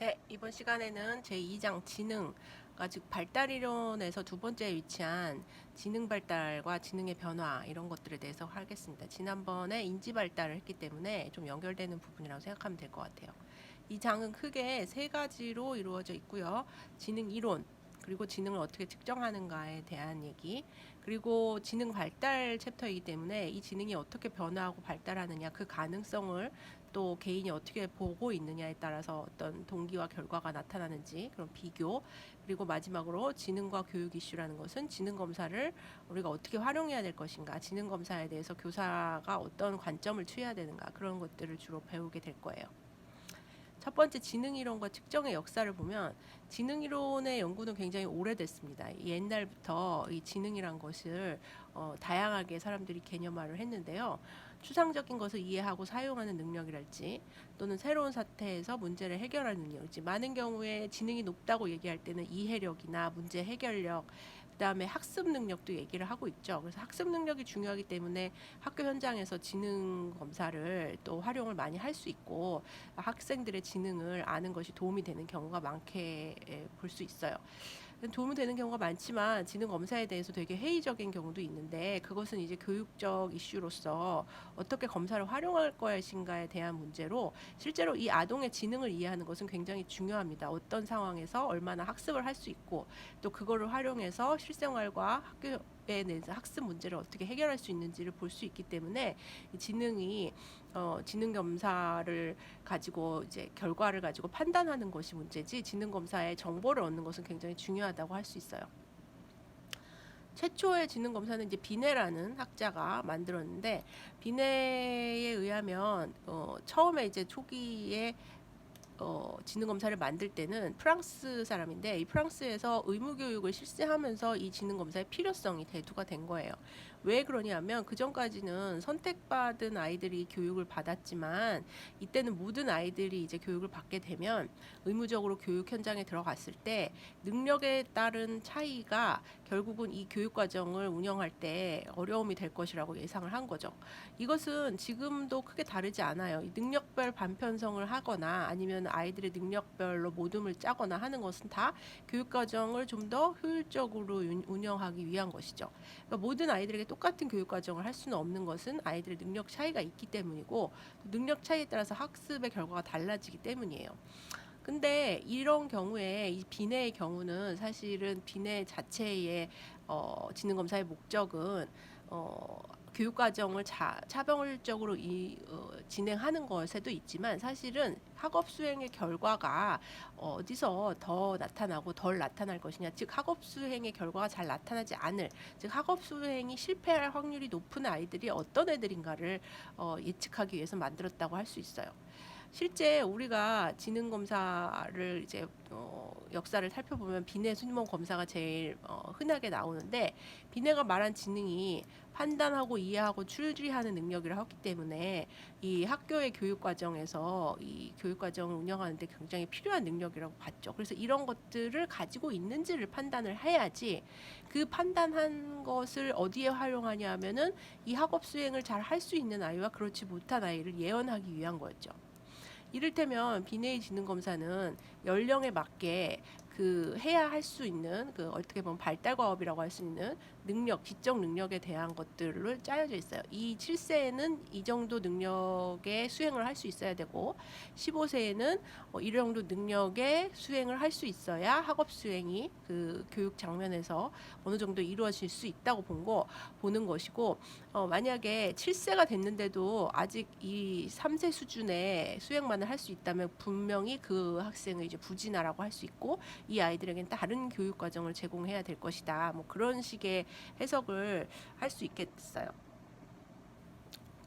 네, 이번 시간에는 제2장 지능, 그러니까 즉 발달 이론에서 두 번째에 위치한 지능 발달과 지능의 변화 이런 것들에 대해서 하겠습니다. 지난번에 인지 발달을 했기 때문에 좀 연결되는 부분이라고 생각하면 될 것 같아요. 이 장은 크게 세 가지로 이루어져 있고요. 지능 이론, 그리고 지능을 어떻게 측정하는가에 대한 얘기, 그리고 지능 발달 챕터이기 때문에 이 지능이 어떻게 변화하고 발달하느냐 그 가능성을 또 개인이 어떻게 보고 있느냐에 따라서 어떤 동기와 결과가 나타나는지 그런 비교 그리고 마지막으로 지능과 교육 이슈라는 것은 지능 검사를 우리가 어떻게 활용해야 될 것인가 지능 검사에 대해서 교사가 어떤 관점을 취해야 되는가 그런 것들을 주로 배우게 될 거예요. 첫 번째 지능 이론과 측정의 역사를 보면 지능 이론의 연구는 굉장히 오래됐습니다. 옛날부터 이 지능이란 것을 어, 다양하게 사람들이 개념화를 했는데요. 추상적인 것을 이해하고 사용하는 능력이랄지 또는 새로운 사태에서 문제를 해결하는 능력이지 많은 경우에 지능이 높다고 얘기할 때는 이해력이나 문제 해결력 그다음에 학습 능력도 얘기를 하고 있죠. 그래서 학습 능력이 중요하기 때문에 학교 현장에서 지능 검사를 또 활용을 많이 할 수 있고 학생들의 지능을 아는 것이 도움이 되는 경우가 많게 볼 수 있어요. 도움이 되는 경우가 많지만 지능 검사에 대해서 되게 회의적인 경우도 있는데 그것은 이제 교육적 이슈로서 어떻게 검사를 활용할 것인가에 대한 문제로 실제로 이 아동의 지능을 이해하는 것은 굉장히 중요합니다. 어떤 상황에서 얼마나 학습을 할 수 있고 또 그거를 활용해서 실생활과 학교 에 내서 학습 문제를 어떻게 해결할 수 있는지를 볼 수 있기 때문에 이 지능이 어, 지능 검사를 가지고 이제 결과를 가지고 판단하는 것이 문제지 지능 검사의 정보를 얻는 것은 굉장히 중요하다고 할 수 있어요. 최초의 지능 검사는 이제 비네라는 학자가 만들었는데 비네에 의하면 어, 처음에 이제 초기에 어, 지능 검사를 만들 때는 프랑스 사람인데 이 프랑스에서 의무 교육을 실시하면서 이 지능 검사의 필요성이 대두가 된 거예요. 왜 그러냐면 그 전까지는 선택받은 아이들이 교육을 받았지만 이때는 모든 아이들이 이제 교육을 받게 되면 의무적으로 교육 현장에 들어갔을 때 능력에 따른 차이가 결국은 이 교육 과정을 운영할 때 어려움이 될 것이라고 예상을 한 거죠. 이것은 지금도 크게 다르지 않아요. 이 능력별 반편성을 하거나 아니면 아이들의 능력별로 모둠을 짜거나 하는 것은 다 교육 과정을 좀 더 효율적으로 운영하기 위한 것이죠. 그러니까 모든 아이들에게 똑같은 교육 과정을 할 수는 없는 것은 아이들의 능력 차이가 있기 때문이고 능력 차이에 따라서 학습의 결과가 달라지기 때문이에요. 근데 이런 경우에 이 비내의 경우는 사실은 비내 자체의 어, 지능 검사의 목적은 어, 교육 과정을 자, 차별적으로 이, 어, 진행하는 것에도 있지만 사실은 학업 수행의 결과가 어디서 더 나타나고 덜 나타날 것이냐 즉 학업 수행의 결과가 잘 나타나지 않을 즉 학업 수행이 실패할 확률이 높은 아이들이 어떤 애들인가를 어, 예측하기 위해서 만들었다고 할 수 있어요. 실제 우리가 지능 검사를 이제 어, 역사를 살펴보면 비내 순모 검사가 제일 어, 흔하게 나오는데 비내가 말한 지능이 판단하고 이해하고 추리하는 능력이라 하기 때문에 이 학교의 교육 과정에서 이 교육 과정을 운영하는데 굉장히 필요한 능력이라고 봤죠. 그래서 이런 것들을 가지고 있는지를 판단을 해야지 그 판단한 것을 어디에 활용하냐 하면은 이 학업 수행을 잘 할 수 있는 아이와 그렇지 못한 아이를 예언하기 위한 거였죠. 이를테면 비내의 지능 검사는 연령에 맞게 그 해야 할 수 있는 그 어떻게 보면 발달 과업이라고 할 수 있는 능력, 지적 능력에 대한 것들을 짜여져 있어요. 이 7세에는 이 정도 능력의 수행을 할 수 있어야 되고 15세에는 어, 이 정도 능력의 수행을 할 수 있어야 학업 수행이 그 교육 장면에서 어느 정도 이루어질 수 있다고 본 거 보는 것이고 어, 만약에 7세가 됐는데도 아직 이 3세 수준의 수행만을 할 수 있다면 분명히 그 학생을 이제 부진하라고 할 수 있고 이 아이들에게는 다른 교육 과정을 제공해야 될 것이다. 뭐 그런 식의 해석을 할 수 있겠어요.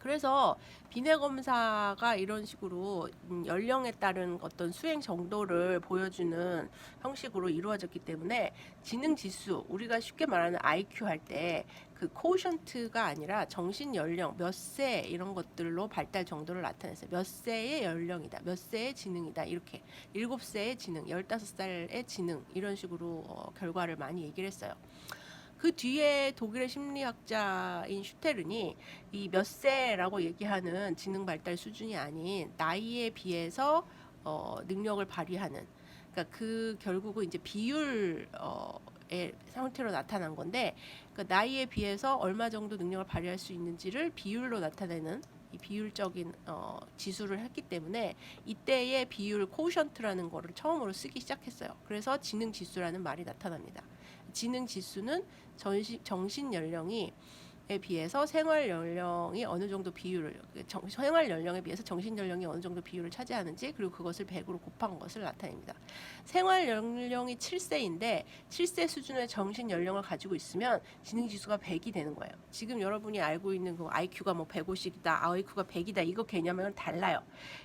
그래서 비내 검사가 이런 식으로 음, 연령에 따른 어떤 수행 정도를 보여주는 형식으로 이루어졌기 때문에 지능 지수 우리가 쉽게 말하는 IQ 할 때 그 코션트가 아니라 정신 연령 몇 세 이런 것들로 발달 정도를 나타냈어요. 몇 세의 연령이다. 몇 세의 지능이다. 이렇게 일곱 세의 지능, 열다섯 살의 지능 이런 식으로 어, 결과를 많이 얘기를 했어요. 그 뒤에 독일의 심리학자인 슈테른이 이 몇 세라고 얘기하는 지능 발달 수준이 아닌 나이에 비해서 어, 능력을 발휘하는 그러니까 그 결국은 이제 비율 어, 의 형태로 나타난 건데 그 나이에 비해서 얼마 정도 능력을 발휘할 수 있는지를 비율로 나타내는 이 비율적인 어, 지수를 했기 때문에 이때의 비율 코션트라는 거를 처음으로 쓰기 시작했어요. 그래서 지능 지수라는 말이 나타납니다. 지능 지수는 전시, 정신 연령이 에 비해서 생활 연령이 어느 정도 비율을 정, 생활 연령에 비해서 정신 연령이 어느 정도 비율을 차지하는지 그리고 그것을 100으로 곱한 것을 나타냅니다. 생활 연령이 7세인데 7세 수준의 정신 연령을 가지고 있으면 지능 지수가 100이 되는 거예요. 지금 여러분이 알고 있는 그 IQ가 뭐 150이다, IQ가 100이다 이거 개념은 달라요.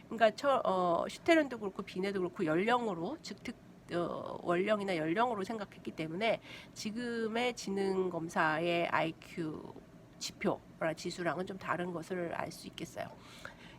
그러니까 처, 어, 슈테른도 그렇고 비네도 그렇고 연령으로 즉 특, 어, 원령이나 연령으로 생각했기 때문에 지금의 지능 검사의 IQ 지표나 지수랑은 좀 다른 것을 알 수 있겠어요.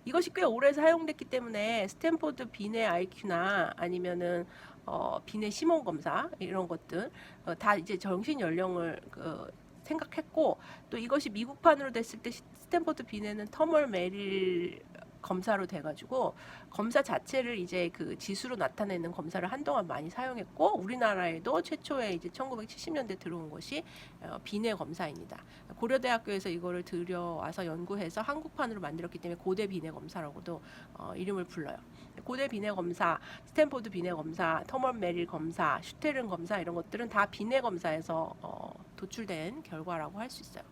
이것이 꽤 오래 사용됐기 때문에 스탠포드 비내 IQ나 아니면은 어, 비내 심원 검사 이런 것들 어, 다 이제 정신 연령을 그, 생각했고 또 이것이 미국판으로 됐을 때 시- 스탠포드 비내는 터멀 메릴 검사로 돼가지고 검사 자체를 이제 그 지수로 나타내는 검사를 한동안 많이 사용했고 우리나라에도 최초에 이제 1970년대 들어온 것이 어, 비내 검사입니다. 고려대학교에서 이거를 들여와서 연구해서 한국판으로 만들었기 때문에 고대 비내 검사라고도 어, 이름을 불러요. 고대 비내 검사, 스탠포드 비내 검사, 터먼 메릴 검사, 슈테른 검사 이런 것들은 다 비내 검사에서 어, 도출된 결과라고 할 수 있어요.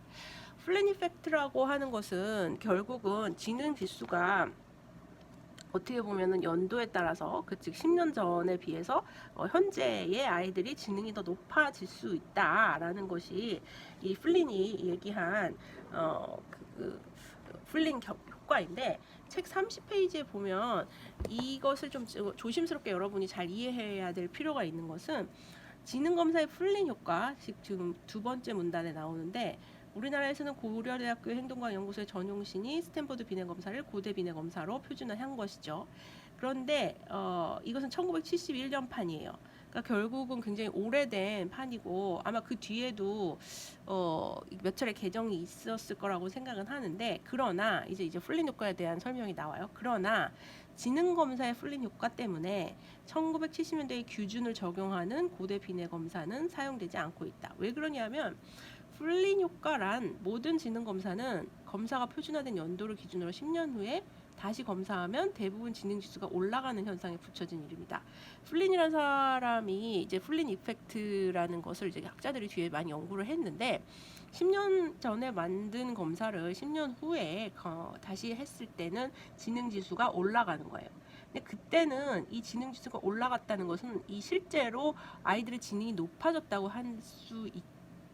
플랜 이펙트라고 하는 것은 결국은 지능 지수가 어떻게 보면은 연도에 따라서 그 즉 10년 전에 비해서 어, 현재의 아이들이 지능이 더 높아질 수 있다라는 것이 이 플린이 얘기한 어, 그, 그 플린 겨- 효과인데 책 30페이지에 보면 이것을 좀 조- 조심스럽게 여러분이 잘 이해해야 될 필요가 있는 것은 지능 검사의 플린 효과 즉 지금 두 번째 문단에 나오는데 우리나라에서는 고려대학교 행동과학 연구소의 전용신이 스탠퍼드 비내 검사를 고대 비내 검사로 표준화한 것이죠. 그런데 어, 이것은 1971년 판이에요. 그러니까 결국은 굉장히 오래된 판이고 아마 그 뒤에도 어, 몇 차례 개정이 있었을 거라고 생각은 하는데 그러나 이제 이제 플린 효과에 대한 설명이 나와요. 그러나 지능 검사의 플린 효과 때문에 1970년대의 규준을 적용하는 고대 비내 검사는 사용되지 않고 있다. 왜 그러냐면 플린 효과란 모든 지능 검사는 검사가 표준화된 연도를 기준으로 10년 후에 다시 검사하면 대부분 지능 지수가 올라가는 현상에 붙여진 이름이다. 플린이라는 사람이 이제 플린 이펙트라는 것을 이제 학자들이 뒤에 많이 연구를 했는데 10년 전에 만든 검사를 10년 후에 어, 다시 했을 때는 지능 지수가 올라가는 거예요. 근데 그때는 이 지능 지수가 올라갔다는 것은 이 실제로 아이들의 지능이 높아졌다고 할 수 있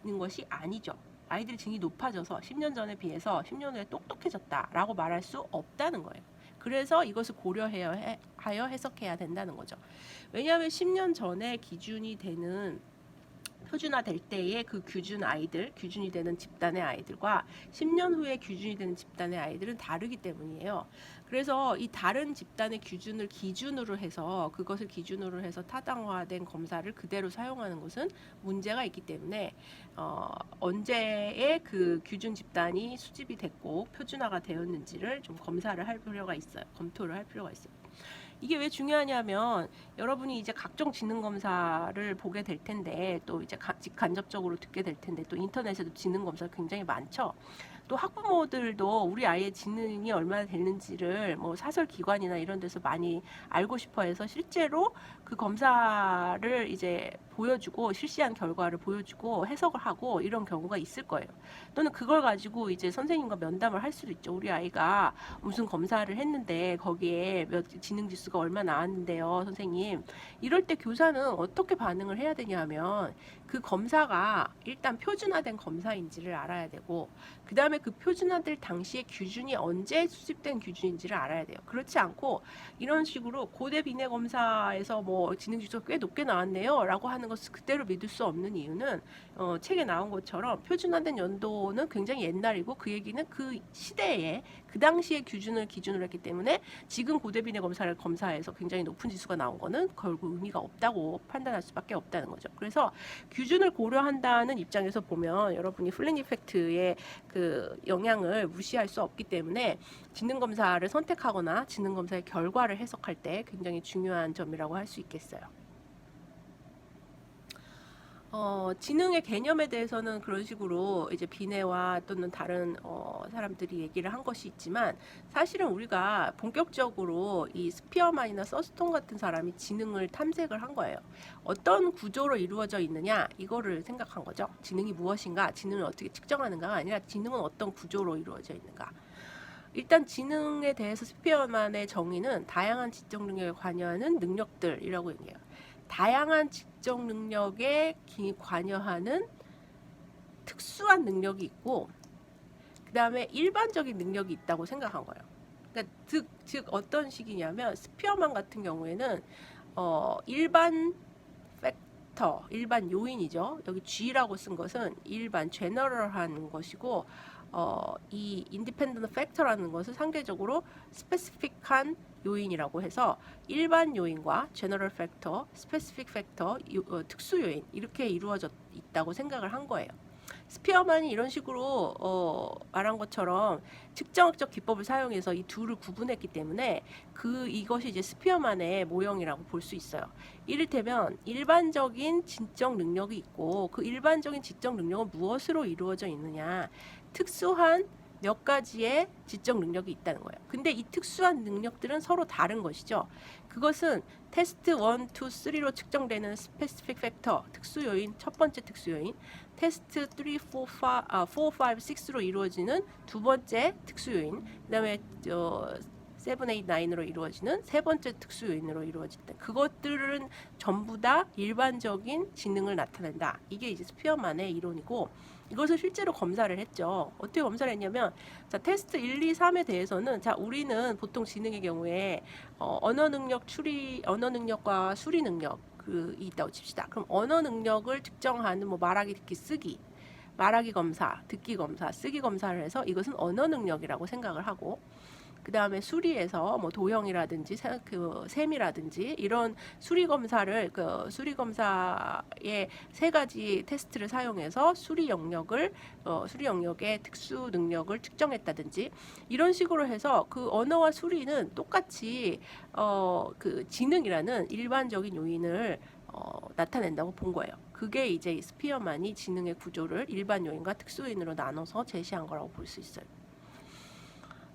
는 것이 아니죠. 아이들의 지능이 높아져서 10년 전에 비해서 10년 후에 똑똑해졌다라고 말할 수 없다는 거예요. 그래서 이것을 고려하여 해석해야 된다는 거죠. 왜냐하면 10년 전에 기준이 되는 표준화될 때의 그 규준 아이들, 규준이 되는 집단의 아이들과 10년 후에 규준이 되는 집단의 아이들은 다르기 때문이에요. 그래서 이 다른 집단의 기준을 기준으로 해서 그것을 기준으로 해서 타당화된 검사를 그대로 사용하는 것은 문제가 있기 때문에 어, 언제의 그 규준 집단이 수집이 됐고 표준화가 되었는지를 좀 검사를 할 필요가 있어요. 검토를 할 필요가 있어요. 이게 왜 중요하냐면 여러분이 이제 각종 지능 검사를 보게 될 텐데 또 이제 가- 직간접적으로 듣게 될 텐데 또 인터넷에도 지능 검사 굉장히 많죠. 또 학부모들도 우리 아이의 지능이 얼마나 되는지를 뭐 사설 기관이나 이런 데서 많이 알고 싶어 해서 실제로 그 검사를 이제 보여주고 실시한 결과를 보여주고 해석을 하고 이런 경우가 있을 거예요. 또는 그걸 가지고 이제 선생님과 면담을 할 수도 있죠. 우리 아이가 무슨 검사를 했는데 거기에 몇 지능 지수가 얼마 나왔는데요, 선생님. 이럴 때 교사는 어떻게 반응을 해야 되냐면 그 검사가 일단 표준화된 검사인지를 알아야 되고 그 다음에 그 표준화될 당시의 규준이 언제 수집된 규준인지를 알아야 돼요. 그렇지 않고 이런 식으로 고대 비내 검사에서 뭐 지능 지수가 꽤 높게 나왔네요 라고 하는 것을 그대로 믿을 수 없는 이유는 어, 책에 나온 것처럼 표준화된 연도는 굉장히 옛날이고 그 얘기는 그 시대에 그 당시의 기준을 기준으로 했기 때문에 지금 고대 비내 검사를 검사해서 굉장히 높은 지수가 나온 거는 결국 의미가 없다고 판단할 수밖에 없다는 거죠. 그래서 규준을 고려한다는 입장에서 보면 여러분이 플랜 이펙트의 그 영향을 무시할 수 없기 때문에 지능 검사를 선택하거나 지능 검사의 결과를 해석할 때 굉장히 중요한 점이라고 할 수 있겠어요. 어, 지능의 개념에 대해서는 그런 식으로 이제 비내와 또는 다른 어, 사람들이 얘기를 한 것이 있지만 사실은 우리가 본격적으로 이 스피어만이나 서스톤 같은 사람이 지능을 탐색을 한 거예요. 어떤 구조로 이루어져 있느냐 이거를 생각한 거죠. 지능이 무엇인가, 지능을 어떻게 측정하는가가 아니라 지능은 어떤 구조로 이루어져 있는가. 일단 지능에 대해서 스피어만의 정의는 다양한 지적 능력에 관여하는 능력들이라고 얘기해요. 다양한 지적 능력에 기- 관여하는 특수한 능력이 있고 그 다음에 일반적인 능력이 있다고 생각한 거예요. 그러니까 즉, 즉 어떤 식이냐면 스피어만 같은 경우에는 어, 일반 팩터, 일반 요인이죠. 여기 G라고 쓴 것은 일반 제너럴한 것이고 어, 이 인디펜던트 팩터라는 것은 상대적으로 스페시픽한 요인이라고 해서 일반 요인과 제너럴 팩터, 스페시픽 팩터, 특수 요인 이렇게 이루어져 있다고 생각을 한 거예요. 스피어만이 이런 식으로 어, 말한 것처럼 측정학적 기법을 사용해서 이 둘을 구분했기 때문에 그 이것이 이제 스피어만의 모형이라고 볼 수 있어요. 이를테면 일반적인 지적 능력이 있고 그 일반적인 지적 능력은 무엇으로 이루어져 있느냐 특수한 몇 가지의 지적 능력이 있다는 거예요. 근데 이 특수한 능력들은 서로 다른 것이죠. 그것은 테스트 1, 2, 3로 측정되는 스페시픽 팩터, 특수 요인, 첫 번째 특수 요인, 테스트 3, 4, 5, 아, 4, 5, 6로 이루어지는 두 번째 특수 요인, 그다음에 어, 7, 8, 9으로 이루어지는 세 번째 특수 요인으로 이루어진다. 그것들은 전부 다 일반적인 지능을 나타낸다. 이게 이제 스피어만의 이론이고 이것을 실제로 검사를 했죠. 어떻게 검사를 했냐면 자 테스트 1, 2, 3에 대해서는 자 우리는 보통 지능의 경우에 어, 언어 능력 추리 언어 능력과 수리 능력 그 있다고 칩시다. 그럼 언어 능력을 측정하는 뭐 말하기, 듣기, 쓰기 말하기 검사, 듣기 검사, 쓰기 검사를 해서 이것은 언어 능력이라고 생각을 하고 그 다음에 수리에서 뭐 도형이라든지 세- 그 셈이라든지 이런 수리 검사를 그 수리 검사의 세 가지 테스트를 사용해서 수리 영역을 어, 수리 영역의 특수 능력을 측정했다든지 이런 식으로 해서 그 언어와 수리는 똑같이 어, 그 지능이라는 일반적인 요인을 어, 나타낸다고 본 거예요. 그게 이제 이 스피어만이 지능의 구조를 일반 요인과 특수 요인으로 나눠서 제시한 거라고 볼 수 있어요.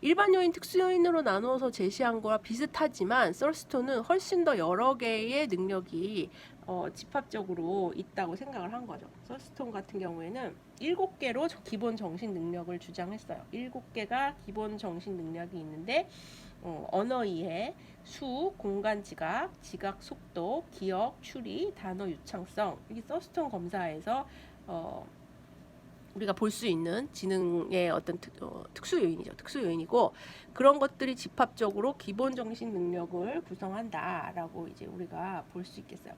일반 요인, 특수 요인으로 나누어서 제시한 거와 비슷하지만 썰스톤은 훨씬 더 여러 개의 능력이 어, 집합적으로 있다고 생각을 한 거죠. 썰스톤 같은 경우에는 일곱 개로 저- 기본 정신 능력을 주장했어요. 일곱 개가 기본 정신 능력이 있는데 어, 언어 이해, 수, 공간 지각, 지각 속도, 기억, 추리, 단어 유창성. 이게 썰스톤 검사에서 어, 우리가 볼 수 있는 지능의 어떤 특, 어, 특수 요인이죠. 특수 요인이고 그런 것들이 집합적으로 기본 정신 능력을 구성한다라고 이제 우리가 볼 수 있겠어요.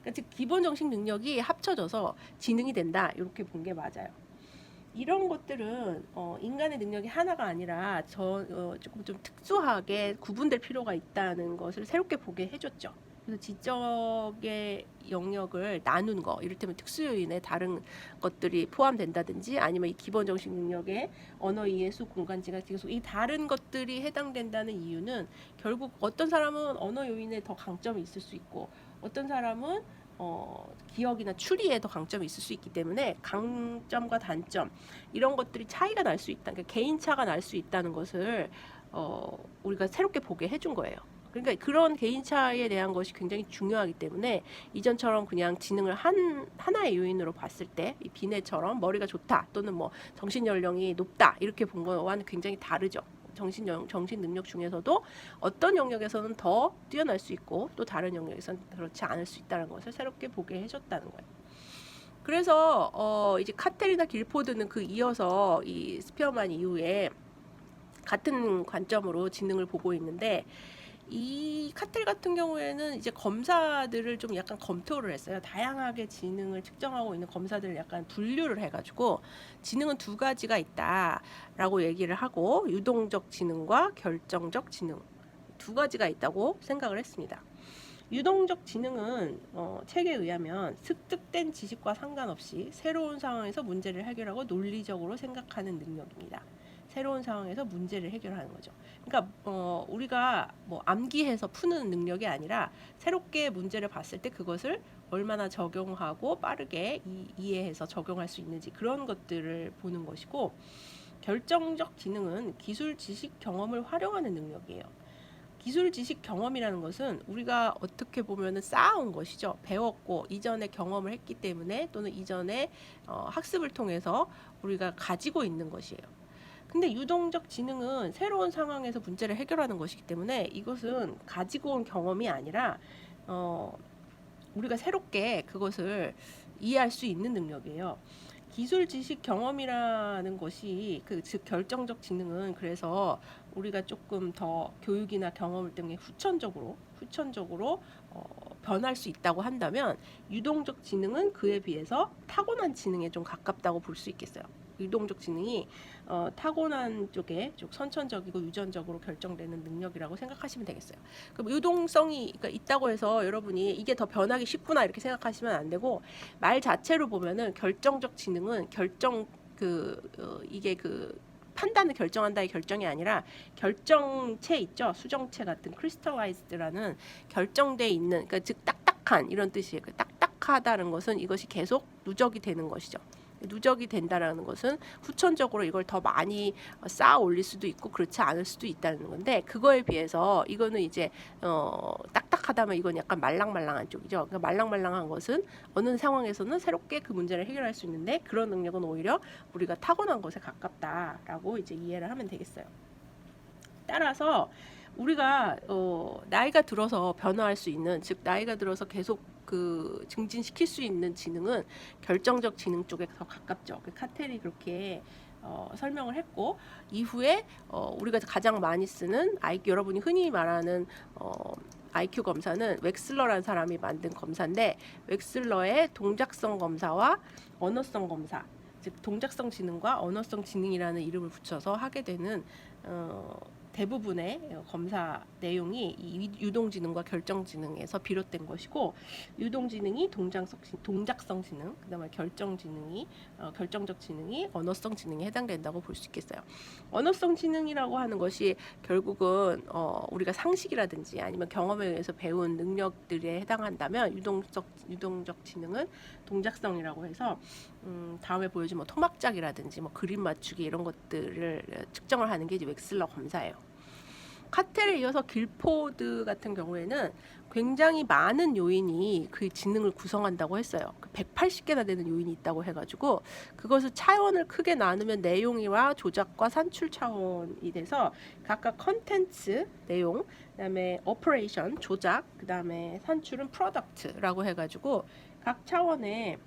그러니까 즉 기본 정신 능력이 합쳐져서 지능이 된다 이렇게 본 게 맞아요. 이런 것들은 어, 인간의 능력이 하나가 아니라 저 어, 조금 좀 특수하게 구분될 필요가 있다는 것을 새롭게 보게 해줬죠. 그래서 지적의 영역을 나눈 거, 이를테면 특수 요인에 다른 것들이 포함된다든지 아니면 이 기본 정신 능력에 언어 이해, 수, 공간, 지각, 지속 이 다른 것들이 해당된다는 이유는 결국 어떤 사람은 언어 요인에 더 강점이 있을 수 있고 어떤 사람은 어, 기억이나 추리에 더 강점이 있을 수 있기 때문에 강점과 단점 이런 것들이 차이가 날 수 있다. 그러니까 개인차가 날 수 있다는 것을 어, 우리가 새롭게 보게 해준 거예요. 그러니까 그런 개인차에 대한 것이 굉장히 중요하기 때문에 이전처럼 그냥 지능을 한 하나의 요인으로 봤을 때 이 비내처럼 머리가 좋다 또는 뭐 정신 연령이 높다 이렇게 본 거와는 굉장히 다르죠. 정신 영, 정신 능력 중에서도 어떤 영역에서는 더 뛰어날 수 있고 또 다른 영역에서는 그렇지 않을 수 있다는 것을 새롭게 보게 해줬다는 거예요. 그래서 어 이제 카테리나 길포드는 그 이어서 이 스피어만 이후에 같은 관점으로 지능을 보고 있는데 이 카텔 같은 경우에는 이제 검사들을 좀 약간 검토를 했어요. 다양하게 지능을 측정하고 있는 검사들을 약간 분류를 해가지고 지능은 두 가지가 있다라고 얘기를 하고 유동적 지능과 결정적 지능 두 가지가 있다고 생각을 했습니다. 유동적 지능은 어, 책에 의하면 습득된 지식과 상관없이 새로운 상황에서 문제를 해결하고 논리적으로 생각하는 능력입니다. 새로운 상황에서 문제를 해결하는 거죠. 그러니까 어, 우리가 뭐 암기해서 푸는 능력이 아니라 새롭게 문제를 봤을 때 그것을 얼마나 적용하고 빠르게 이, 이해해서 적용할 수 있는지 그런 것들을 보는 것이고 결정적 지능은 기술, 지식, 경험을 활용하는 능력이에요. 기술, 지식, 경험이라는 것은 우리가 어떻게 보면은 쌓아온 것이죠. 배웠고 이전에 경험을 했기 때문에 또는 이전에 어, 학습을 통해서 우리가 가지고 있는 것이에요. 근데 유동적 지능은 새로운 상황에서 문제를 해결하는 것이기 때문에 이것은 가지고 온 경험이 아니라 어, 우리가 새롭게 그것을 이해할 수 있는 능력이에요. 기술, 지식, 경험이라는 것이 그 즉 결정적 지능은 그래서 우리가 조금 더 교육이나 경험을 때문에 후천적으로 후천적으로 어, 변할 수 있다고 한다면 유동적 지능은 그에 비해서 타고난 지능에 좀 가깝다고 볼 수 있겠어요. 유동적 지능이 어, 타고난 쪽에 좀 선천적이고 유전적으로 결정되는 능력이라고 생각하시면 되겠어요. 그럼 유동성이 그러니까 있다고 해서 여러분이 이게 더 변하기 쉽구나 이렇게 생각하시면 안 되고 말 자체로 보면은 결정적 지능은 결정 그 어, 이게 그 판단을 결정한다의 결정이 아니라 결정체 있죠 수정체 같은 크리스탈라이즈드라는 결정돼 있는 그러니까 즉 딱딱한 이런 뜻이에요. 그 딱딱하다는 것은 이것이 계속 누적이 되는 것이죠. 누적이 된다라는 것은 후천적으로 이걸 더 많이 쌓아 올릴 수도 있고 그렇지 않을 수도 있다는 건데 그거에 비해서 이거는 이제 어 딱딱하다면 이건 약간 말랑말랑한 쪽이죠. 그러니까 말랑말랑한 것은 어느 상황에서는 새롭게 그 문제를 해결할 수 있는데 그런 능력은 오히려 우리가 타고난 것에 가깝다라고 이제 이해를 하면 되겠어요. 따라서 우리가 어, 나이가 들어서 변화할 수 있는 즉 나이가 들어서 계속 그 증진시킬 수 있는 지능은 결정적 지능 쪽에 더 가깝죠. 그 카텔이 그렇게 어, 설명을 했고 이후에 어, 우리가 가장 많이 쓰는 아이 여러분이 흔히 말하는 어, IQ 검사는 웩슬러라는 사람이 만든 검사인데 웩슬러의 동작성 검사와 언어성 검사 즉 동작성 지능과 언어성 지능이라는 이름을 붙여서 하게 되는 어, 대부분의 검사 내용이 이 유동지능과 결정지능에서 비롯된 것이고 유동지능이 동작성, 동작성 지능, 그다음에 결정지능이 어, 결정적 지능이 언어성 지능에 해당된다고 볼 수 있겠어요. 언어성 지능이라고 하는 것이 결국은 어, 우리가 상식이라든지 아니면 경험에 의해서 배운 능력들에 해당한다면 유동적 유동적 지능은 동작성이라고 해서 음, 다음에 보여준 뭐 토막작이라든지 뭐 그림 맞추기 이런 것들을 측정을 하는 게 이제 웩슬러 검사예요. 카텔에 이어서 길포드 같은 경우에는 굉장히 많은 요인이 그 지능을 구성한다고 했어요. 180개나 되는 요인이 있다고 해가지고 그것을 차원을 크게 나누면 내용이와 조작과 산출 차원이 돼서 각각 컨텐츠 내용, 그다음에 오퍼레이션 조작, 그다음에 산출은 프로덕트라고 해가지고 각 차원에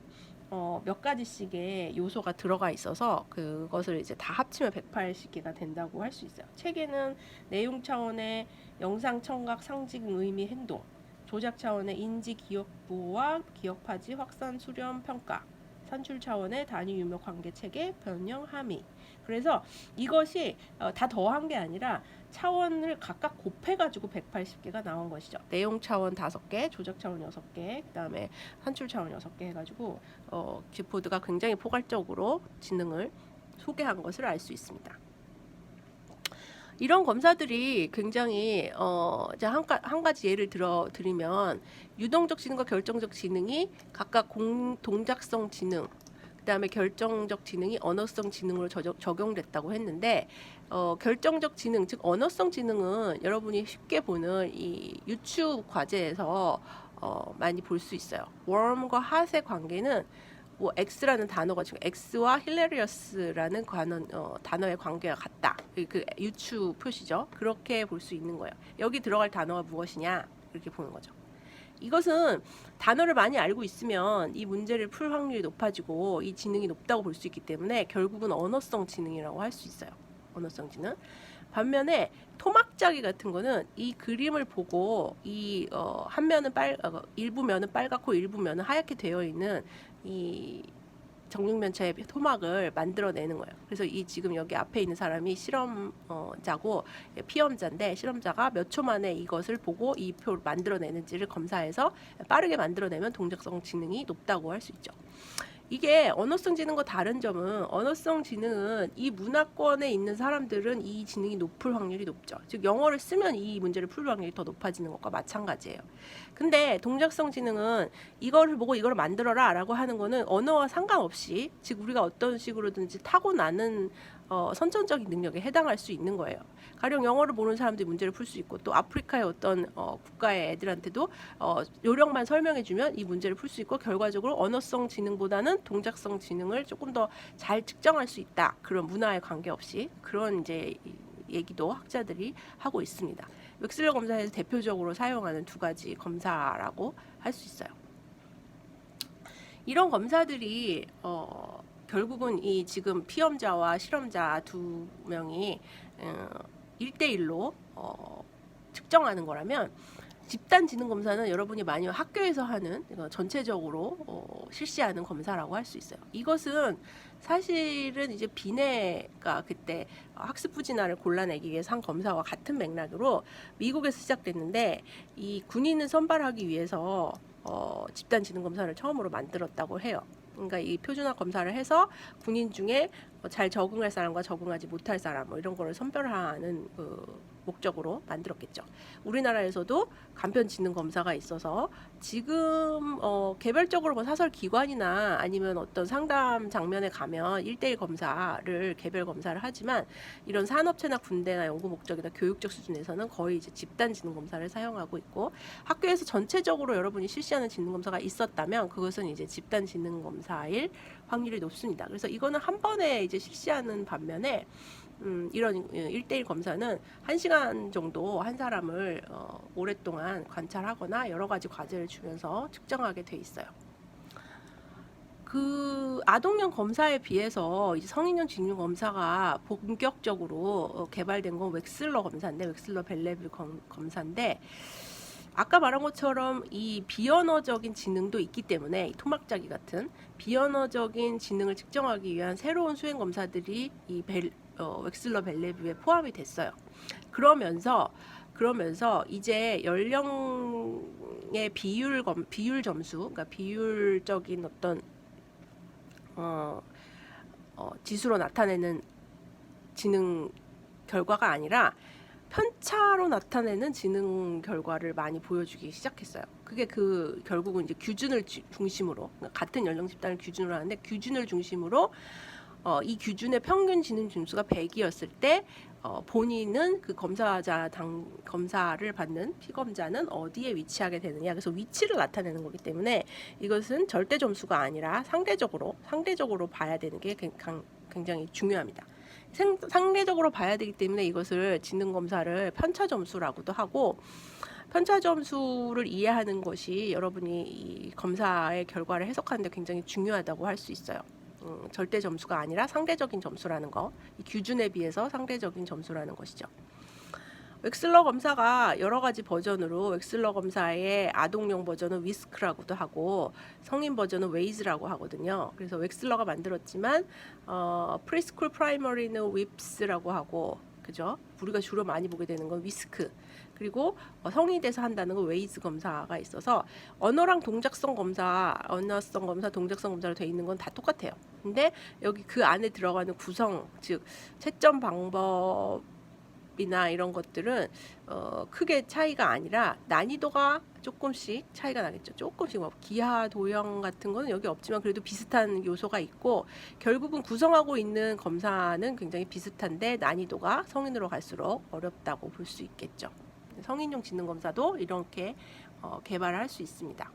어, 몇 가지씩의 요소가 들어가 있어서 그것을 이제 다 합치면 180개가 된다고 할 수 있어요. 책에는 내용 차원의 영상, 청각, 상징, 의미, 행동, 조작 차원의 인지, 기억 보호와 기억 파지, 확산, 수렴, 평가, 산출 차원의 단위 유무 관계 체계, 변형, 함의. 그래서 이것이 어, 다 더한 게 아니라 차원을 각각 곱해가지고 180개가 나온 것이죠. 내용 차원 5개, 조작 차원 6개, 그다음에 산출 차원 6개 해가지고 어, 기포드가 굉장히 포괄적으로 지능을 소개한 것을 알 수 있습니다. 이런 검사들이 굉장히 어, 이제 한, 가, 한 가지 예를 들어 드리면 유동적 지능과 결정적 지능이 각각 공, 동작성 지능, 그다음에 결정적 지능이 언어성 지능으로 저, 적용됐다고 했는데 어, 결정적 지능 즉 언어성 지능은 여러분이 쉽게 보는 이 유추 과제에서 어, 많이 볼 수 있어요. 웜과 핫의 관계는 뭐 X라는 단어가 지금 X와 hilarious,라는 단어, 어, 단어의 관계가 같다. 그, 그 유추 표시죠. 그렇게 볼 수 있는 거예요. 여기 들어갈 단어가 무엇이냐 이렇게 보는 거죠. 이것은 단어를 많이 알고 있으면 이 문제를 풀 확률이 높아지고 이 지능이 높다고 볼 수 있기 때문에 결국은 언어성 지능이라고 할 수 있어요. 언어성 지능. 반면에 토막자기 같은 거는 이 그림을 보고 이 어, 한 면은 빨 어, 일부 면은 빨갛고 일부 면은 하얗게 되어 있는 이 정육면체의 토막을 만들어내는 거예요. 그래서 이 지금 여기 앞에 있는 사람이 실험자고 피험자인데 실험자가 몇 초 만에 이것을 보고 이 표를 만들어내는지를 검사해서 빠르게 만들어내면 동작성 지능이 높다고 할 수 있죠. 이게 언어성 지능과 다른 점은 언어성 지능은 이 문화권에 있는 사람들은 이 지능이 높을 확률이 높죠. 즉 영어를 쓰면 이 문제를 풀 확률이 더 높아지는 것과 마찬가지예요. 근데 동작성 지능은 이거를 보고 이걸 만들어라라고 하는 거는 언어와 상관없이 즉 우리가 어떤 식으로든지 타고나는 어, 선천적인 능력에 해당할 수 있는 거예요. 가령 영어를 모르는 사람들이 문제를 풀 수 있고 또 아프리카의 어떤 어, 국가의 애들한테도 어, 요령만 설명해주면 이 문제를 풀 수 있고 결과적으로 언어성 지능보다는 동작성 지능을 조금 더 잘 측정할 수 있다. 그런 문화에 관계없이 그런 이제 이- 얘기도 학자들이 하고 있습니다. 웩슬러 검사에서 대표적으로 사용하는 두 가지 검사라고 할 수 있어요. 이런 검사들이 어, 결국은 이 지금 피험자와 실험자 두 명이 어, 1대1로 어, 측정하는 거라면 집단 지능 검사는 여러분이 많이 학교에서 하는 전체적으로 어, 실시하는 검사라고 할 수 있어요. 이것은 사실은 이제 비내가 그때 학습 부진화를 골라내기 위해서 한 검사와 같은 맥락으로 미국에서 시작됐는데 이 군인을 선발하기 위해서 어, 집단 지능 검사를 처음으로 만들었다고 해요. 그러니까 이 표준화 검사를 해서 군인 중에 어, 잘 적응할 사람과 적응하지 못할 사람 뭐 이런 거를 선별하는 그 목적으로 만들었겠죠. 우리나라에서도 간편 지능 검사가 있어서 지금 어, 개별적으로 뭐 사설 기관이나 아니면 어떤 상담 장면에 가면 1대1 검사를 개별 검사를 하지만 이런 산업체나 군대나 연구 목적이나 교육적 수준에서는 거의 이제 집단 지능 검사를 사용하고 있고 학교에서 전체적으로 여러분이 실시하는 지능 검사가 있었다면 그것은 이제 집단 지능 검사일 확률이 높습니다. 그래서 이거는 한 번에 이제 실시하는 반면에 음, 이런 1대1 검사는 한시간 정도 한 사람을 어, 오랫동안 관찰하거나 여러 가지 과제를 주면서 측정하게 돼 있어요. 그 아동용 검사에 비해서 이제 성인용 직류 검사가 본격적으로 어, 개발된 건 웩슬러 검사인데 웩슬러 벨레뷰 검, 검사인데 아까 말한 것처럼 이 비언어적인 지능도 있기 때문에 이 토막자기 같은 비언어적인 지능을 측정하기 위한 새로운 수행 검사들이 이 벨, 어, 웩슬러 벨레뷰에 포함이 됐어요. 그러면서 그러면서 이제 연령의 비율 검 비율 점수, 그러니까 비율적인 어떤 어, 어, 지수로 나타내는 지능 결과가 아니라 편차로 나타내는 지능 결과를 많이 보여주기 시작했어요. 그게 그 결국은 이제 규준을 주- 중심으로 같은 연령 집단을 기준으로 하는데 규준을 중심으로 어, 이 규준의 평균 지능 점수가 100이었을 때 어, 본인은 그 검사자 당 검사를 받는 피검자는 어디에 위치하게 되느냐 그래서 위치를 나타내는 거기 때문에 이것은 절대 점수가 아니라 상대적으로 상대적으로 봐야 되는 게 굉- 강- 굉장히 중요합니다. 생- 상대적으로 봐야 되기 때문에 이것을 지능 검사를 편차 점수라고도 하고 편차 점수를 이해하는 것이 여러분이 이 검사의 결과를 해석하는데 굉장히 중요하다고 할 수 있어요. 음, 절대 점수가 아니라 상대적인 점수라는 거, 이 기준에 비해서 상대적인 점수라는 것이죠. 웩슬러 검사가 여러 가지 버전으로 웩슬러 검사의 아동용 버전은 위스크라고도 하고 성인 버전은 웨이즈라고 하거든요. 그래서 웩슬러가 만들었지만 어, 프리스쿨 프라이머리는 윕스라고 하고 그죠? 우리가 주로 많이 보게 되는 건 위스크. 그리고 어, 성인이 돼서 한다는 건 웨이즈 검사가 있어서 언어랑 동작성 검사, 언어성 검사, 동작성 검사로 돼 있는 건 다 똑같아요. 근데 여기 그 안에 들어가는 구성, 즉 채점 방법 이나 이런 것들은 어, 크게 차이가 아니라 난이도가 조금씩 차이가 나겠죠. 조금씩 뭐 기하 도형 같은 거는 여기 없지만 그래도 비슷한 요소가 있고 결국은 구성하고 있는 검사는 굉장히 비슷한데 난이도가 성인으로 갈수록 어렵다고 볼 수 있겠죠. 성인용 지능 검사도 이렇게 어, 개발을 할 수 있습니다.